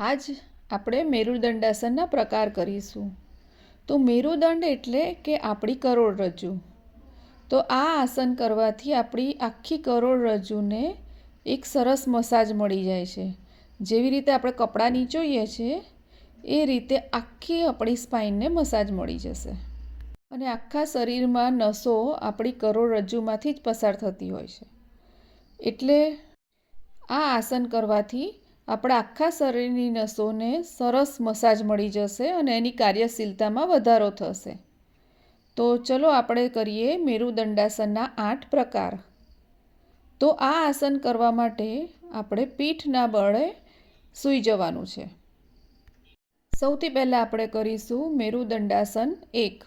આજ આપણે મેરુદંડાસનના પ્રકાર કરીશું. તો મેરુદંડ એટલે કે આપણી કરોડરજ્જુ તો આ આસન કરવાથી આપણી આખી કરોડરજ્જુને એક સરસ મસાજ મળી જાય છે. જેવી રીતે આપણે કપડાં નીચોઈએ છીએ, એ રીતે આખી આપણી સ્પાઇનને મસાજ મળી જશે. અને આખા શરીરમાં નસો આપણી કરોડરજ્જુમાંથી જ પસાર થતી હોય છે. એટલે આ આસન કરવાથી આપણા આખા શરીરની નસોને સરસ મસાજ મળી જશે અને એની કાર્યશીલતામાં વધારો થશે. તો ચલો આપણે કરીએ મેરુદંડાસનના આઠ પ્રકાર. તો આ આસન કરવા માટે આપણે પીઠના બળે સૂઈ જવાનું છે. સૌથી પહેલાં આપણે કરીશું મેરુદંડાસન એક.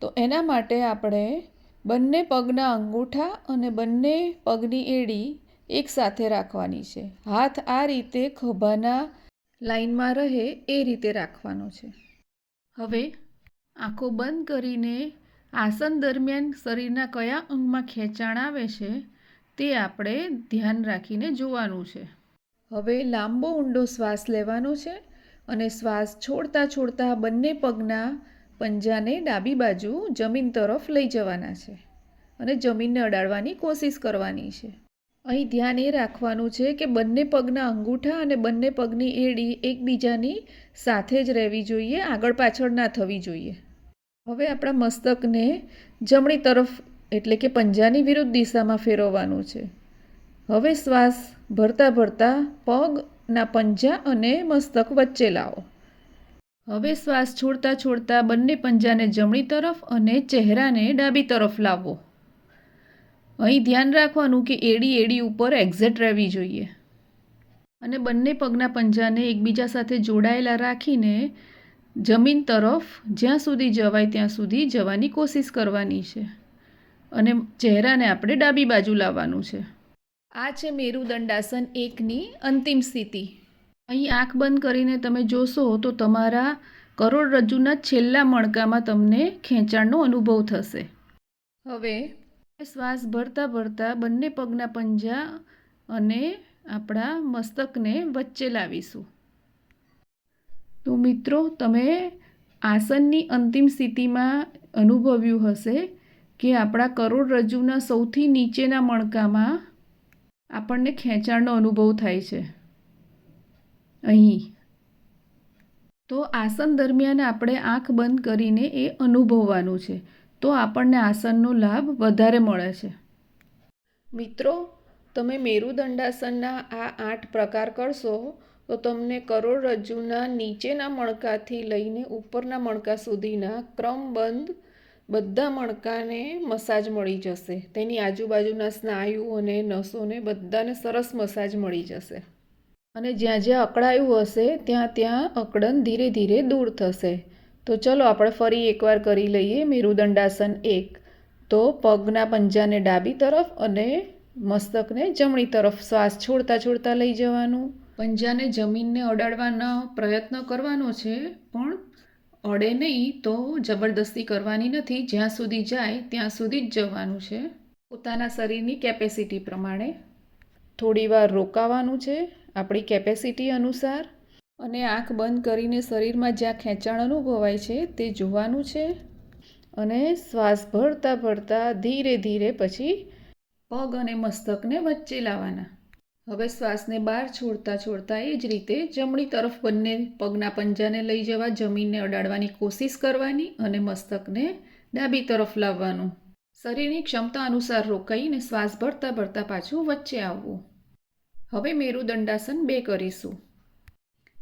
તો એના માટે આપણે બંને પગના અંગૂઠા અને બંને પગની એડી એકસાથે રાખવાની છે. હાથ આ રીતે ખભાના લાઈનમાં રહે એ રીતે રાખવાનો છે. હવે આંખો બંધ કરીને આસન દરમિયાન શરીરના કયા અંગમાં ખેંચાણ આવે છે તે આપણે ધ્યાન રાખીને જોવાનું છે. હવે લાંબો ઊંડો શ્વાસ લેવાનો છે અને શ્વાસ છોડતા છોડતા બંને પગના પંજાને ડાબી બાજુ જમીન તરફ લઈ જવાના છે અને જમીનને અડાડવાની કોશિશ કરવાની છે. અહીં ધ્યાન એ રાખવાનું છે કે બંને પગના અંગૂઠા અને બંને પગની એડી એકબીજાની સાથે જ રહેવી જોઈએ, આગળ પાછળ ના થવી જોઈએ. હવે આપણા મસ્તકને જમણી તરફ એટલે કે પંજાની વિરુદ્ધ દિશામાં ફેરવવાનું છે. હવે શ્વાસ ભરતા ભરતા પગના પંજા અને મસ્તક વચ્ચે લાવો. હવે શ્વાસ છોડતા છોડતા બંને પંજાને જમણી તરફ અને ચહેરાને ડાબી તરફ લાવો. અહીં ધ્યાન રાખવાનું કે એડી એડી ઉપર એક્ઝેટ રહેવી જોઈએ. અને બંને પગના પંજાને એકબીજા સાથે જોડાયેલા રાખીને જમીન તરફ જ્યાં સુધી જવાય ત્યાં સુધી જવાની કોશિશ કરવાની છે. અને ચહેરાને આપણે ડાબી બાજુ લાવવાનું છે. આ છે મેરુદંડાસન એકની અંતિમ સ્થિતિ. અહીં આંખ બંધ કરીને તમે જોશો તો તમારા કરોડરજ્જુના છેલ્લા મણકામાં તમને ખેંચાણનો અનુભવ થશે. હવે શ્વાસ ભરતા ભરતા બંને પગના પંજા અને આપણા મસ્તકને વચ્ચે લાવીશું. તો મિત્રો, તમે આસનની અંતિમ સ્થિતિમાં અનુભવ્યું હશે કે આપણા કરોડરજ્જુના સૌથી નીચેના મણકામાં આપણને ખેંચાણનો અનુભવ થાય છે. અહીં. તો આસન દરમિયાન આપણે આંખ બંધ કરીને એ અનુભવવાનું છે. તો આપણને આસનનો લાભ વધારે મળે છે. મિત્રો, તમે મેરુદંડાસનના આ આઠ પ્રકાર કરશો, તો તમને કરોડરજ્જુના નીચેના મણકાથી લઈને ઉપરના મણકા સુધીના ક્રમબંધ બધા મણકાને મસાજ મળી જશે. તેની આજુબાજુના સ્નાયુ અને નસોને બધાને સરસ મસાજ મળી જશે. અને જ્યાં જ્યાં અકળાયું હશે, ત્યાં ત્યાં અકળન ધીરે ધીરે દૂર થશે. તો ચલો આપણે ફરી એકવાર કરી લઈએ મેરુદંડાસન એક. તો પગના પંજાને ડાબી તરફ અને મસ્તકને જમણી તરફ શ્વાસ છોડતા છોડતા લઈ જવાનું. પંજાને જમીનને અડાડવાનો પ્રયત્ન કરવાનો છે, પણ અડે નહીં તો જબરદસ્તી કરવાની નથી. જ્યાં સુધી જાય ત્યાં સુધી જ જવાનું છે. પોતાના શરીરની કેપેસિટી પ્રમાણે થોડીવાર રોકાવાનું છે. આપણી કેપેસિટી અનુસાર અને આંખ બંધ કરીને શરીરમાં જ્યાં ખેંચાણ અનુભવાય છે તે જોવાનું છે. અને શ્વાસ ભરતા ભરતા ધીરે ધીરે પછી પગ અને મસ્તકને વચ્ચે લાવવાના. હવે શ્વાસને બહાર છોડતા છોડતા એ જ રીતે જમણી તરફ બંને પગના પંજાને લઈ જવા જમીનને અડાડવાની કોશિશ કરવાની અને મસ્તકને ડાબી તરફ લાવવાનું. શરીરની ક્ષમતા અનુસાર રોકાઈને શ્વાસ ભરતા ભરતા પાછું વચ્ચે આવવું. હવે મેરુદંડાસન બે કરીશું.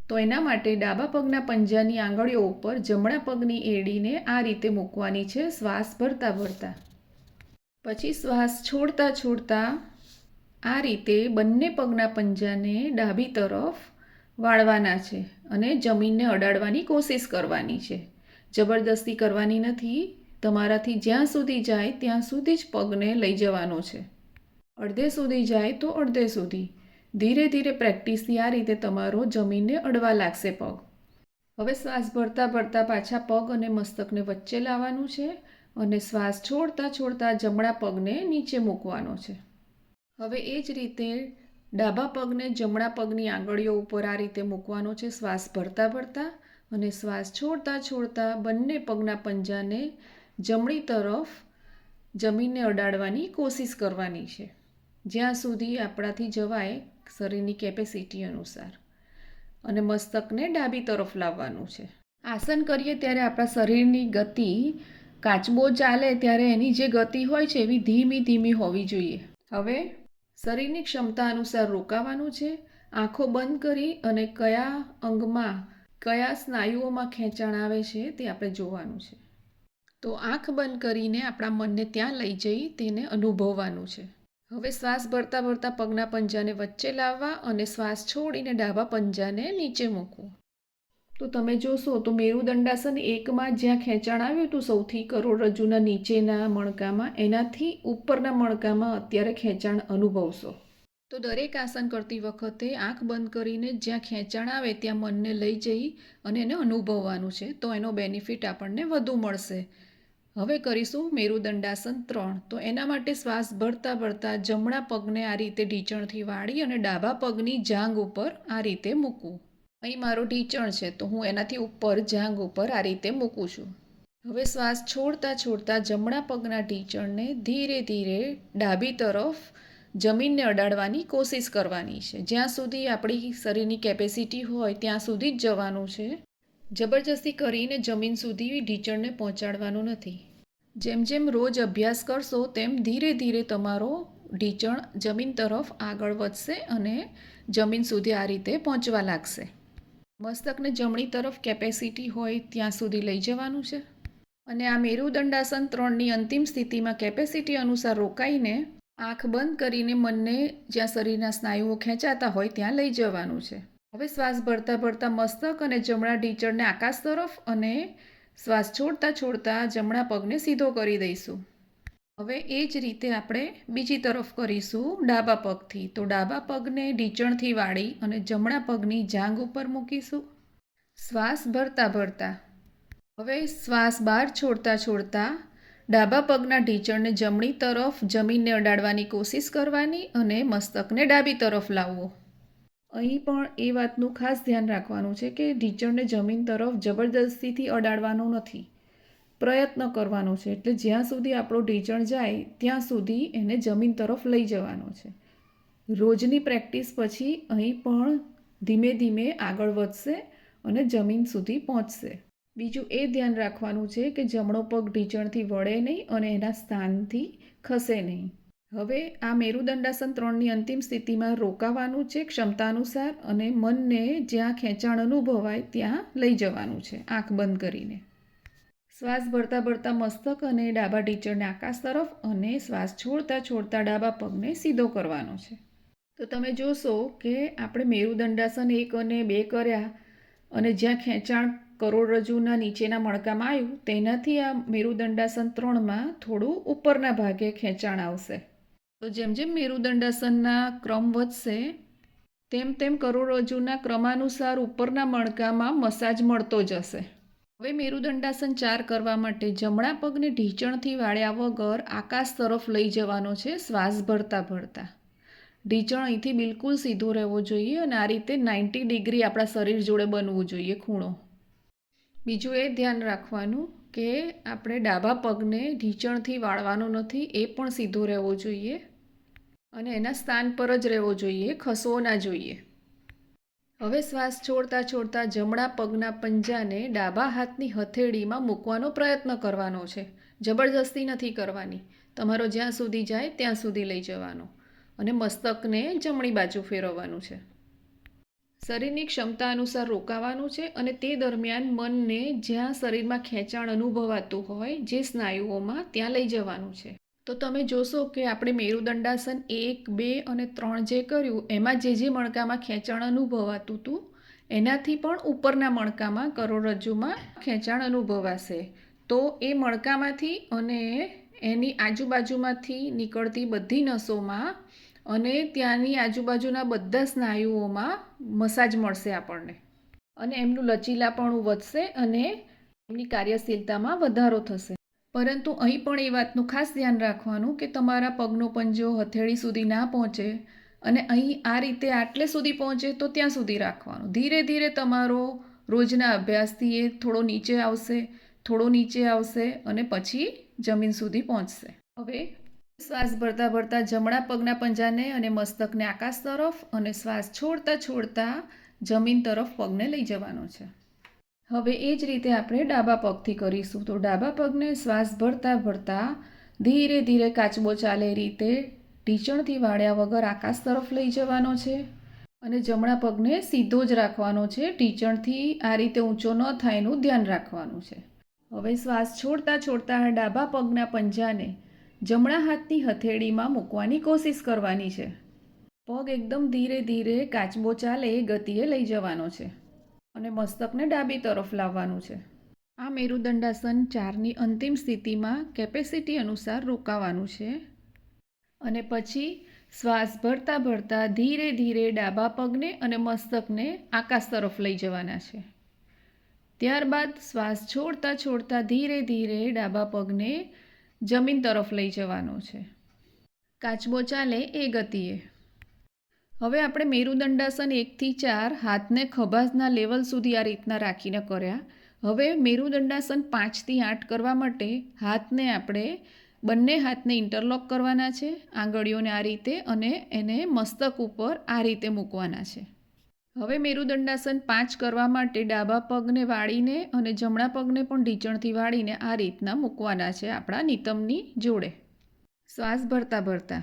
તો એના માટે ડાબા પગના પંજાની આંગળીઓ ઉપર જમણા પગની એડીને આ રીતે મૂકવાની છે શ્વાસ ભરતા ભરતા. પછી શ્વાસ છોડતા છોડતા આ રીતે બંને પગના પંજાને ડાબી તરફ વાળવાના છે અને જમીનને અડાડવાની કોશિશ કરવાની છે. જબરદસ્તી કરવાની નથી, તમારાથી જ્યાં સુધી જાય ત્યાં સુધી જ પગને લઈ જવાનો છે. અડધે સુધી જાય તો અડધે સુધી. ધીરે ધીરે પ્રેક્ટિસથી આ રીતે તમારો જમીનને અડવા લાગશે પગ. હવે શ્વાસ ભરતા ભરતા પાછા પગ અને મસ્તકને વચ્ચે લાવવાનું છે અને શ્વાસ છોડતા છોડતા જમણા પગને નીચે મૂકવાનો છે. હવે એ જ રીતે ડાબા પગને જમણા પગની આંગળીઓ ઉપર આ રીતે મૂકવાનો છે શ્વાસ ભરતા ભરતા અને શ્વાસ છોડતા છોડતા બંને પગના પંજાને જમણી તરફ જમીનને અડાડવાની કોશિશ કરવાની છે. જ્યાં સુધી આપણાથી જવાય શરીરની કેપેસિટી અનુસાર. અને મસ્તકને ડાબી તરફ લાવવાનું છે. આસન કરીએ ત્યારે આપણા શરીરની ગતિ કાચબો ચાલે ત્યારે એની જે ગતિ હોય છે એવી ધીમી ધીમી હોવી જોઈએ. હવે શરીરની ક્ષમતા અનુસાર રોકાવાનું છે. આંખો બંધ કરી અને કયા અંગમાં કયા સ્નાયુઓમાં ખેંચાણ આવે છે તે આપણે જોવાનું છે. તો આંખ બંધ કરીને આપણા મનને ત્યાં લઈ જઈ તેને અનુભવવાનું છે. હવે શ્વાસ ભરતા ભરતા પગના પંજાને વચ્ચે લાવવા અને શ્વાસ છોડીને ડાબા પંજાને નીચે મૂકવું. તો તમે જોશો, તો મેરુદંડાસન એકમાં જ્યાં ખેંચાણ આવ્યું હતું, સૌથી કરોડરજ્જુના નીચેના મણકામાં, એનાથી ઉપરના મણકામાં અત્યારે ખેંચાણ અનુભવશો. તો દરેક આસન કરતી વખતે આંખ બંધ કરીને જ્યાં ખેંચાણ આવે ત્યાં મનને લઈ જઈ અને એને અનુભવવાનું છે, તો એનો બેનિફિટ આપણને વધુ મળશે. હવે કરીશું મેરુદંડાસન ત્રણ. તો એના માટે શ્વાસ ભરતા ભરતા જમણા પગને આ રીતે ઢીચણથી વાળી અને ડાબા પગની જાંગ ઉપર આ રીતે મૂકવું. અહીં મારો ઢીચણ છે, તો હું એનાથી ઉપર જાંગ ઉપર આ રીતે મૂકું છું. હવે શ્વાસ છોડતા છોડતા જમણા પગના ઢીચણને ધીરે ધીરે ડાબી તરફ જમીનને અડાડવાની કોશિશ કરવાની છે. જ્યાં સુધી આપણી શરીરની કેપેસિટી હોય, ત્યાં સુધી જ જવાનું છે. જબરજસ્તી કરીને જમીન સુધી ઢીચણને પહોંચાડવાનું નથી. જેમ જેમ રોજ અભ્યાસ કરશો, તેમ ધીરે ધીરે તમારો ઢીચણ જમીન તરફ આગળ વધશે અને જમીન સુધી આ રીતે પહોંચવા લાગશે. મસ્તકને જમણી તરફ કેપેસિટી હોય ત્યાં સુધી લઈ જવાનું છે. અને આ મેરુદંડાસન ત્રણની અંતિમ સ્થિતિમાં કેપેસિટી અનુસાર રોકાઈને આંખ બંધ કરીને મનને જ્યાં શરીરના સ્નાયુઓ ખેંચાતા હોય ત્યાં લઈ જવાનું છે. હવે શ્વાસ ભરતા ભરતા મસ્તક અને જમણા ઢીચળને આકાશ તરફ અને શ્વાસ છોડતા છોડતા જમણા પગને સીધો કરી દઈશું. હવે એ જ રીતે આપણે બીજી તરફ કરીશું ડાબા પગથી. તો ડાબા પગને ઢીચણથી વાળી અને જમણા પગની જાંગ ઉપર મૂકીશું. શ્વાસ ભરતા ભરતા. હવે શ્વાસ બહાર છોડતા છોડતા ડાબા પગના ઢીચણને જમણી તરફ જમીનને અડાડવાની કોશિશ કરવાની અને મસ્તકને ડાબી તરફ લાવવો. અહીં પણ એ વાતનું ખાસ ધ્યાન રાખવાનું છે કે ઢીચણને જમીન તરફ જબરદસ્તીથી અડાડવાનો નથી. પ્રયત્ન કરવાનો છે. એટલે જ્યાં સુધી આપણો ઢીચણ જાય, ત્યાં સુધી એને જમીન તરફ લઈ જવાનો છે. રોજની પ્રેક્ટિસ પછી અહીં પણ ધીમે ધીમે આગળ વધશે અને જમીન સુધી પહોંચશે. બીજું એ ધ્યાન રાખવાનું છે કે જમણો પગ ઢીચણથી વળે નહીં અને એના સ્થાનથી ખસે નહીં. હવે આ મેરુદંડાસન ત્રણની અંતિમ સ્થિતિમાં રોકાવાનું છે ક્ષમતા અનુસાર અને મનને જ્યાં ખેંચાણ અનુભવાય ત્યાં લઈ જવાનું છે, આંખ બંધ કરીને. શ્વાસ ભરતા ભરતા મસ્તક અને ડાબા ટીચરને આકાશ તરફ અને શ્વાસ છોડતા છોડતા ડાબા પગને સીધો કરવાનો છે. તો તમે જોશો કે આપણે મેરુદંડાસન એક અને બે કર્યા અને જ્યાં ખેંચાણ કરોડરજ્જુના નીચેના મણકામાં આવ્યું, તેનાથી આ મેરુદંડાસન ત્રણમાં થોડું ઉપરના ભાગે ખેંચાણ આવશે. તો જેમ જેમ મેરુદંડાસનના ક્રમ વધશે, તેમ તેમ કરોડરજ્જુના ક્રમાનુસાર ઉપરના મણકામાં મસાજ મળતો જશે. હવે મેરુદંડાસન ચાર કરવા માટે જમણા પગને ઢીંચણથી વાળ્યા વગર આકાશ તરફ લઈ જવાનો છે શ્વાસ ભરતા ભરતા. ઢીચણ અહીંથી બિલકુલ સીધો રહેવો જોઈએ અને આ રીતે નાઇન્ટી ડિગ્રી આપણા શરીર જોડે બનવું જોઈએ ખૂણો. બીજું એ ધ્યાન રાખવાનું કે આપણે ડાબા પગને ઢીંચણથી વાળવાનો નથી, એ પણ સીધો રહેવો જોઈએ. અને એના સ્થાન પર જ રહેવો જોઈએ, ખસવો ના જોઈએ. હવે શ્વાસ છોડતા છોડતા જમણા પગના પંજાને ડાબા હાથની હથેળીમાં મૂકવાનો પ્રયત્ન કરવાનો છે. જબરજસ્તી નથી કરવાની. તમારો જ્યાં સુધી જાય, ત્યાં સુધી લઈ જવાનો. અને મસ્તકને જમણી બાજુ ફેરવવાનું છે. શરીરની ક્ષમતા અનુસાર રોકાવાનું છે અને તે દરમિયાન મનને જ્યાં શરીરમાં ખેંચાણ અનુભવાતું હોય, જે સ્નાયુઓમાં, ત્યાં લઈ જવાનું છે. તો તમે જોશો કે આપણે મેરુદંડાસન એક, બે અને ત્રણ જે કર્યું, એમાં જે જે મણકામાં ખેંચાણ અનુભવાતું હતું એનાથી પણ ઉપરના મણકામાં કરોડરજ્જુમાં ખેંચાણ અનુભવાશે. તો એ મણકામાંથી અને એની આજુબાજુમાંથી નીકળતી બધી નસોમાં અને ત્યાંની આજુબાજુના બધા સ્નાયુઓમાં મસાજ મળશે આપણને. અને એમનું લચીલાપણું વધશે અને એમની કાર્યશીલતામાં વધારો થશે. પરંતુ અહીં પણ એ વાતનું ખાસ ધ્યાન રાખવાનું કે તમારા પગનો પંજો હથેળી સુધી ના પહોંચે અને અહીં આ રીતે આટલે સુધી પહોંચે તો ત્યાં સુધી રાખવાનું. ધીરે ધીરે તમારો રોજના અભ્યાસથી એ થોડો નીચે આવશે, થોડો નીચે આવશે અને પછી જમીન સુધી પહોંચશે. હવે શ્વાસ ભરતા ભરતા જમણા પગના પંજાને અને મસ્તકને આકાશ તરફ અને શ્વાસ છોડતા છોડતા જમીન તરફ પગને લઈ જવાનો છે. હવે એ જ રીતે આપણે ડાબા પગથી કરીશું. તો ડાબા પગને શ્વાસ ભરતા ભરતા ધીરે ધીરે કાચબો ચાલે રીતે ઢીચણથી વાળ્યા વગર આકાશ તરફ લઈ જવાનો છે અને જમણા પગને સીધો જ રાખવાનો છે ઢીચણથી આ રીતે ઊંચો ન થાય એનું ધ્યાન રાખવાનું છે. હવે શ્વાસ છોડતા છોડતા ડાબા પગના પંજાને જમણા હાથની હથેળીમાં મૂકવાની કોશિશ કરવાની છે. પગ એકદમ ધીરે ધીરે કાચબો ચાલે એ ગતિએ લઈ જવાનો છે. અને મસ્તકને ડાબી તરફ લાવવાનું છે. આ મેરુદંડાસન ચારની અંતિમ સ્થિતિમાં કેપેસિટી અનુસાર રોકાવાનું છે. અને પછી શ્વાસ ભરતા ભરતા ધીરે ધીરે ડાબા પગને અને મસ્તકને આકાશ તરફ લઈ જવાના છે. ત્યારબાદ શ્વાસ છોડતા છોડતા ધીરે ધીરે ડાબા પગને જમીન તરફ લઈ જવાનો છે. કાચબો ચાલે એ ગતિએ. હવે આપણે મેરુદંડાસન એકથી ચાર હાથને ખભાસના લેવલ સુધી આ રીતના રાખીને કર્યા. હવે મેરુદંડાસન પાંચથી આઠ કરવા માટે હાથને આપણે બંને હાથને ઇન્ટરલોક કરવાના છે, આંગળીઓને આ રીતે અને એને મસ્તક ઉપર આ રીતે મૂકવાના છે. હવે મેરુદંડાસન પાંચ કરવા માટે ડાબા પગને વાળીને અને જમણા પગને પણ ઢીચણથી વાળીને આ રીતના મૂકવાના છે આપણા નિતમની જોડે. શ્વાસ ભરતા ભરતા.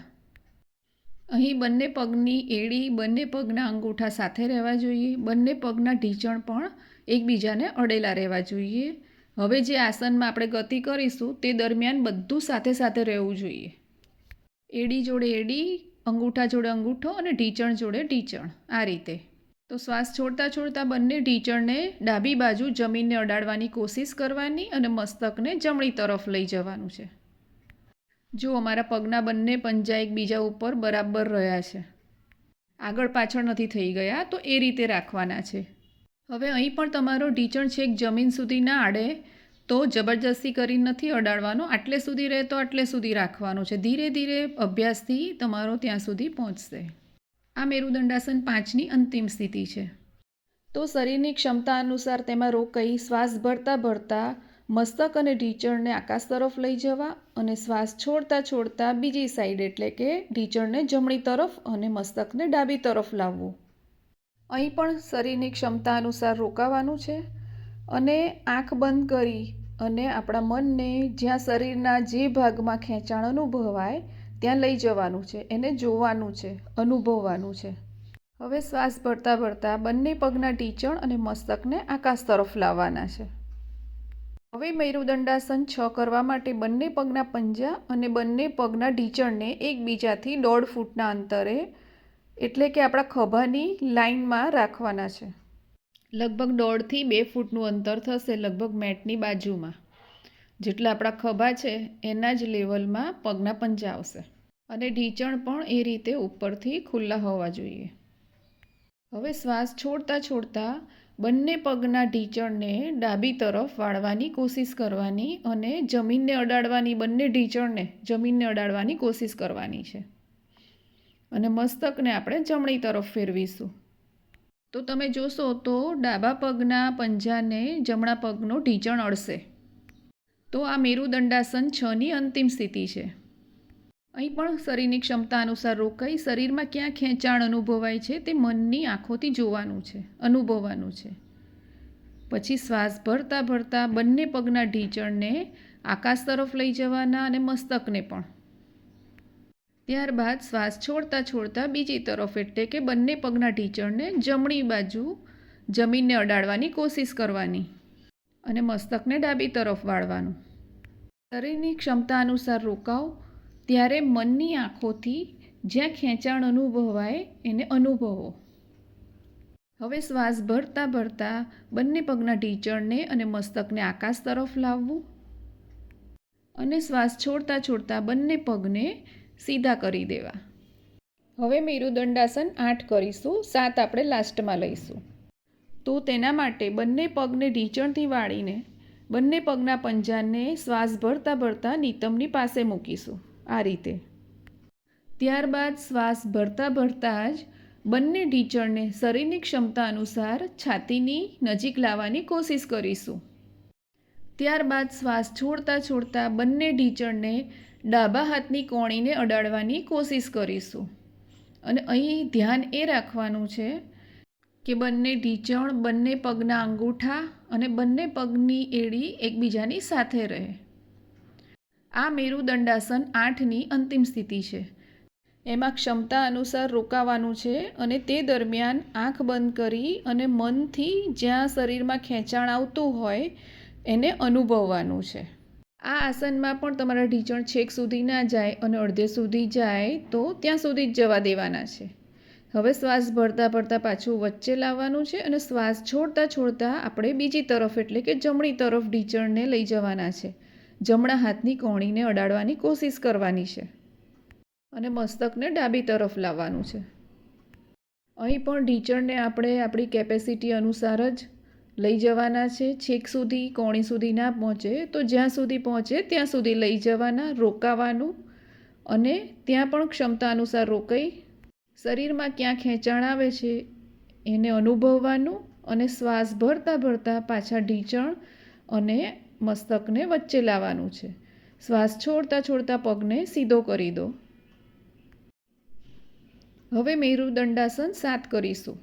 અહીં બંને પગની એડી, બંને પગના અંગૂઠા સાથે રહેવા જોઈએ, બંને પગના ઢીચણ પણ એકબીજાને અડેલા રહેવા જોઈએ. હવે જે આસનમાં આપણે ગતિ કરીશું તે દરમિયાન બધું સાથે સાથે રહેવું જોઈએ. એડી જોડે એડી, અંગૂઠા જોડે અંગૂઠો અને ઢીંચણ જોડે ઢીચણ, આ રીતે. તો શ્વાસ છોડતા છોડતા બંને ઢીચણને ડાબી બાજુ જમીનને અડાડવાની કોશિશ કરવાની અને મસ્તકને જમણી તરફ લઈ જવાનું છે. જો અમારા પગના બંને પંજા એકબીજા ઉપર બરાબર રહ્યા છે. આગળ પાછળ નથી થઈ ગયા, તો એ રીતે રાખવાના છે. હવે અહીં પણ તમારો ઢીચણ છેક જમીન સુધી ના આડે, તો જબરજસ્તી કરી નથી અડાડવાનો. આટલે સુધી રહે તો આટલે સુધી રાખવાનો છે. ધીરે ધીરે અભ્યાસથી તમારો ત્યાં સુધી પહોંચશે. આ મેરુદંડાસન પાંચની અંતિમ સ્થિતિ છે. તો શરીરની ક્ષમતા અનુસાર તેમાં રોકાઈ શ્વાસ ભરતા ભરતા મસ્તક અને ઢીચણને આકાશ તરફ લઈ જવા અને શ્વાસ છોડતા છોડતા બીજી સાઈડ એટલે કે ઢીચણને જમણી તરફ અને મસ્તકને ડાબી તરફ લાવવું. અહીં પણ શરીરની ક્ષમતા અનુસાર રોકાવાનું છે અને આંખ બંધ કરી અને આપણા મનને જ્યાં શરીરના જે ભાગમાં ખેંચાણ અનુભવાય ત્યાં લઈ જવાનું છે, એને જોવાનું છે, અનુભવવાનું છે. હવે શ્વાસ ભરતા ભરતા બંને પગના ટીચણ અને મસ્તકને આકાશ તરફ લાવવાના છે. હવે મેરુદંડાસન છ કરવા માટે બંને પગના પંજા અને બંને પગના ઢીચણને એકબીજાથી દોઢ ફૂટના અંતરે, એટલે કે આપણા ખભાની લાઇનમાં રાખવાના છે. લગભગ દોઢથી બે ફૂટનું અંતર થશે લગભગ મેટની બાજુમાં. જેટલા આપણા ખભા છે, એના જ લેવલમાં પગના પંજા આવશે. અને ઢીચણ પણ એ રીતે ઉપરથી ખુલ્લા હોવા જોઈએ. હવે શ્વાસ છોડતા છોડતા બંને પગના ઢીંચણને ડાબી તરફ વાળવાની કોશિશ કરવાની અને જમીનને અડાડવાની બંને ઢીંચણને જમીનને અડાડવાની કોશિશ કરવાની છે. અને મસ્તકને આપણે જમણી તરફ ફેરવીશું. તો તમે જોશો તો ડાબા પગના પંજાને જમણા પગનો ઢીંચણ અડશે. તો આ મેરુદંડાસન છની અંતિમ સ્થિતિ છે. અહીં પણ શરીરની ક્ષમતા અનુસાર રોકાઈ શરીરમાં ક્યાં ખેંચાણ અનુભવાય છે તે મનની આંખોથી જોવાનું છે, અનુભવવાનું છે. પછી શ્વાસ ભરતા ભરતા બંને પગના ઢીંચણને આકાશ તરફ લઈ જવાના અને મસ્તકને પણ. ત્યારબાદ શ્વાસ છોડતા છોડતા બીજી તરફ એટલે કે બંને પગના ઢીંચણને જમણી બાજુ જમીનને અડાડવાની કોશિશ કરવાની અને મસ્તકને ડાબી તરફ વાળવાનું. શરીરની ક્ષમતા અનુસાર રોકાવ ત્યારે મનની આંખોથી જ્યાં ખેંચાણ અનુભવાય, એને અનુભવો. હવે શ્વાસ ભરતા ભરતા બંને પગના ઢીચણને અને મસ્તકને આકાશ તરફ લાવવું અને શ્વાસ છોડતા છોડતા બંને પગને સીધા કરી દેવા. હવે મેરુદંડાસન આઠ કરીશું, સાત આપણે લાસ્ટમાં લઈશું. તો તેના માટે બંને પગને ઢીચણથી વાળીને બંને પગના પંજાને શ્વાસ ભરતા ભરતા નિતમની પાસે મૂકીશું. આ રીતે. ત્યારબાદ શ્વાસ ભરતા ભરતા જ બંને ઢીચણને શરીરની ક્ષમતા અનુસાર છાતીની નજીક લાવવાની કોશિશ કરીશું. ત્યારબાદ શ્વાસ છોડતા છોડતા બંને ઢીચણને ડાબા હાથની કોણીને અડાડવાની કોશિશ કરીશું. અને અહીં ધ્યાન એ રાખવાનું છે કે બંને ઢીંચણ બંને પગના અંગૂઠા અને બંને પગની એડી એકબીજાની સાથે રહે. આ મેરુદંડાસન આઠની અંતિમ સ્થિતિ છે. એમાં ક્ષમતા અનુસાર રોકાવાનું છે અને તે દરમિયાન આંખ બંધ કરી અને મનથી જ્યાં શરીરમાં ખેંચાણ આવતું હોય, એને અનુભવવાનું છે. આ આસનમાં પણ તમારા ઢીંચણ છેક સુધી ના જાય અને અડધે સુધી જાય તો ત્યાં સુધી જ જવા દેવાના છે. હવે શ્વાસ ભરતા ભરતા પાછું વચ્ચે લાવવાનું છે અને શ્વાસ છોડતા છોડતા આપણે બીજી તરફ એટલે કે જમણી તરફ ઢીંચણને લઈ જવાના છે. જમણા હાથની કોણીને અડાડવાની કોશિશ કરવાની છે અને મસ્તકને ડાબી તરફ લાવવાનું છે. અહીં પણ ઢીંચણને આપણે આપણી કેપેસિટી અનુસાર જ લઈ જવાના છે. છેક સુધી, કોણી સુધી ના પહોંચે તો જ્યાં સુધી પહોંચે ત્યાં સુધી લઈ જવાના, રોકાવાનું અને ત્યાં પણ ક્ષમતા અનુસાર રોકાઈ શરીરમાં ક્યાં ખેંચાણ આવે છે એને અનુભવવાનું અને શ્વાસ ભરતા ભરતા પાછા ઢીંચણ અને મસ્તકને વચ્ચે લાવવાનું છે. શ્વાસ છોડતા છોડતા પગને સીધો કરી દો. હવે મેરુદંડાસન સાત કરીશું.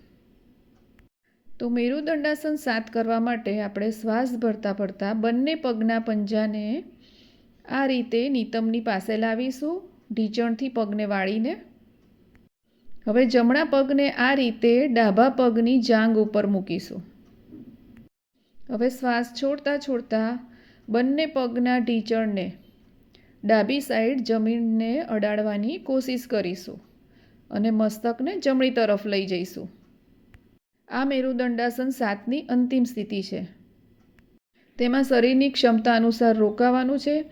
તો મેરુદંડાસન સાત કરવા માટે આપણે શ્વાસ ભરતા ભરતા બંને પગના પંજાને આ રીતે નીતમની પાસે લાવીશું, ઢીચણથી પગને વાળીને. હવે જમણા પગને આ રીતે ડાબા પગની જાંગ ઉપર મૂકીશું. હવે શ્વાસ છોડતા છોડતા બંને પગના ઢીંચણને ડાબી સાઈડ જમીનને અડાડવાની કોશિશ કરીશું અને મસ્તકને જમણી તરફ લઈ જઈશું. આ મેરુદંડાસન સાતની અંતિમ સ્થિતિ છે. તેમાં શરીરની ક્ષમતા અનુસાર રોકાવાનું છે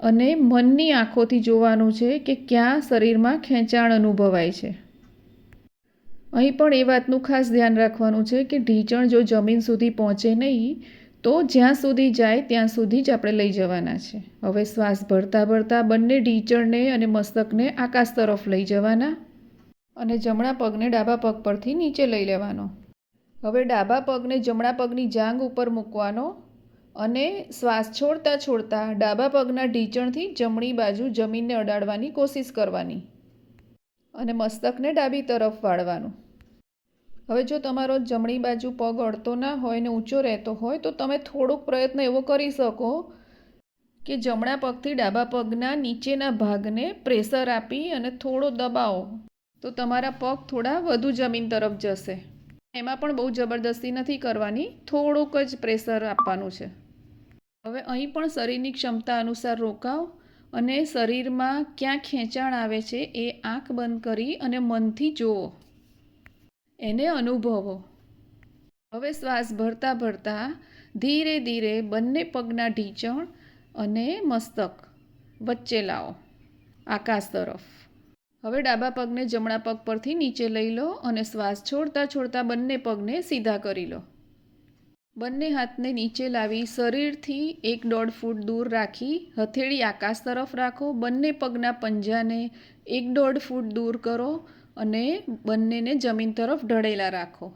અને મનની આંખોથી જોવાનું છે કે ક્યાં શરીરમાં ખેંચાણ અનુભવાય છે. અહીં પણ એ વાતનું ખાસ ધ્યાન રાખવાનું છે કે ઢીંચણ જો જમીન સુધી પહોંચે નહીં, તો જ્યાં સુધી જાય ત્યાં સુધી જ આપણે લઈ જવાના છે. હવે શ્વાસ ભરતા ભરતા બંને ઢીંચણને અને મસ્તકને આકાશ તરફ લઈ જવાના અને જમણા પગને ડાબા પગ પરથી નીચે લઈ લેવાનો. હવે ડાબા પગને જમણા પગની જાંગ ઉપર મૂકવાનો અને શ્વાસ છોડતા છોડતા ડાબા પગના ઢીંચણથી જમણી બાજુ જમીનને અડાડવાની કોશિશ કરવાની. અને મસ્તકને ડાબી તરફ વાળવાનું. હવે જો તમારો જમણી બાજુ પગ અડતો ના હોય ને ઊંચો રહેતો હોય, તો તમે થોડોક પ્રયત્ન એવો કરી શકો કે જમણા પગથી ડાબા પગના નીચેના ભાગને પ્રેશર આપી અને થોડો દબાવો. તો તમારા પગ થોડા વધુ જમીન તરફ જશે. એમાં પણ બહુ જબરદસ્તી નથી કરવાની, થોડુંક જ પ્રેશર આપવાનું છે. હવે અહીં પણ શરીરની ક્ષમતા અનુસાર રોકાવ અને શરીરમાં ક્યાં ખેંચાણ આવે છે એ આંખ બંધ કરી અને મનથી જુઓ. એને અનુભવો. હવે શ્વાસ ભરતા ભરતા ધીરે ધીરે બંને પગના ઢીંચણ અને મસ્તક વચ્ચે લાવો. આકાશ તરફ. હવે ડાબા પગને જમણા પગ પરથી નીચે લઈ લો અને શ્વાસ છોડતા છોડતા બંને પગને સીધા કરી લો. બંને હાથને નીચે લાવી શરીરથી એક દોઢ ફૂટ દૂર રાખી હથેળી આકાશ તરફ રાખો. બંને પગના પંજાને એક દોઢ ફૂટ દૂર કરો અને બંનેને જમીન તરફ ઢળેલા રાખો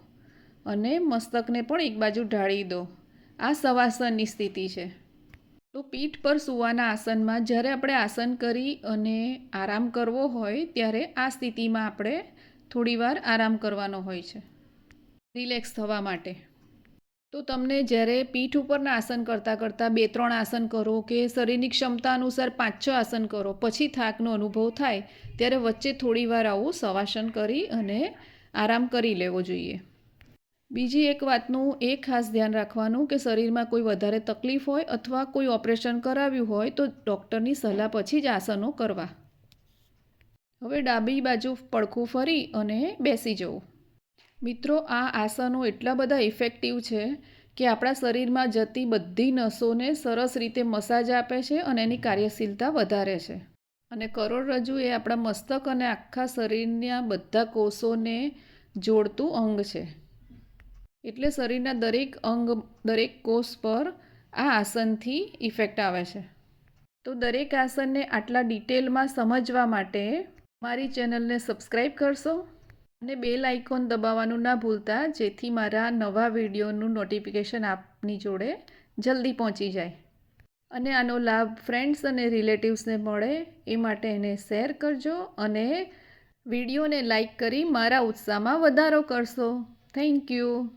અને મસ્તકને પણ એક બાજુ ઢાળી દો. આ સવાસનની સ્થિતિ છે. તો પીઠ પર સૂવાના આસનમાં જ્યારે આપણે આસન કરી અને આરામ કરવો હોય ત્યારે આ સ્થિતિમાં આપણે થોડીવાર આરામ કરવાનો હોય છે. રિલેક્સ થવા માટે. તો તમને જ્યારે પીઠ ઉપરના આસન કરતાં કરતાં બે, ત્રણ આસન કરો કે શરીરની ક્ષમતા અનુસાર પાંચ, છ આસન કરો, પછી થાકનો અનુભવ થાય, ત્યારે વચ્ચે થોડીવાર આવું સવાસન કરી અને આરામ કરી લેવો જોઈએ. બીજી એક વાતનું એ ખાસ ધ્યાન રાખવાનું કે શરીરમાં કોઈ વધારે તકલીફ હોય અથવા કોઈ ઓપરેશન કરાવ્યું હોય તો ડૉક્ટરની સલાહ પછી જ આસનો કરવા. હવે ડાબી બાજુ પડખું ફરી અને બેસી જવું. મિત્રો, આ આસનો એટલા બધા ઇફેક્ટિવ છે કે આપણા શરીરમાં જતી બધી નસોને સરસ રીતે મસાજ આપે છે અને એની કાર્યશીલતા વધારે છે. અને કરોડરજ્જુ એ આપણા મસ્તક અને આખા શરીરના બધા કોષોને જોડતું અંગ છે. એટલે શરીરના દરેક અંગ, દરેક કોષ પર આ આસનથી ઇફેક્ટ આવે છે. તો દરેક આસનને આટલા ડિટેલમાં સમજવા માટે મારી ચેનલને સબસ્ક્રાઈબ કરશો. અને બેલ આઇકોન દબાવવાનું ના ભૂલતા, જેથી મારા નવા વિડીયોનું નોટિફિકેશન આપની જોડે જલ્દી પહોંચી જાય. અને આનો લાભ ફ્રેન્ડ્સ અને રિલેટિવ્સને મળે, એ માટે એને શેર કરજો અને વિડીયોને લાઈક કરી મારા ઉત્સાહમાં વધારો કરશો. Thank you.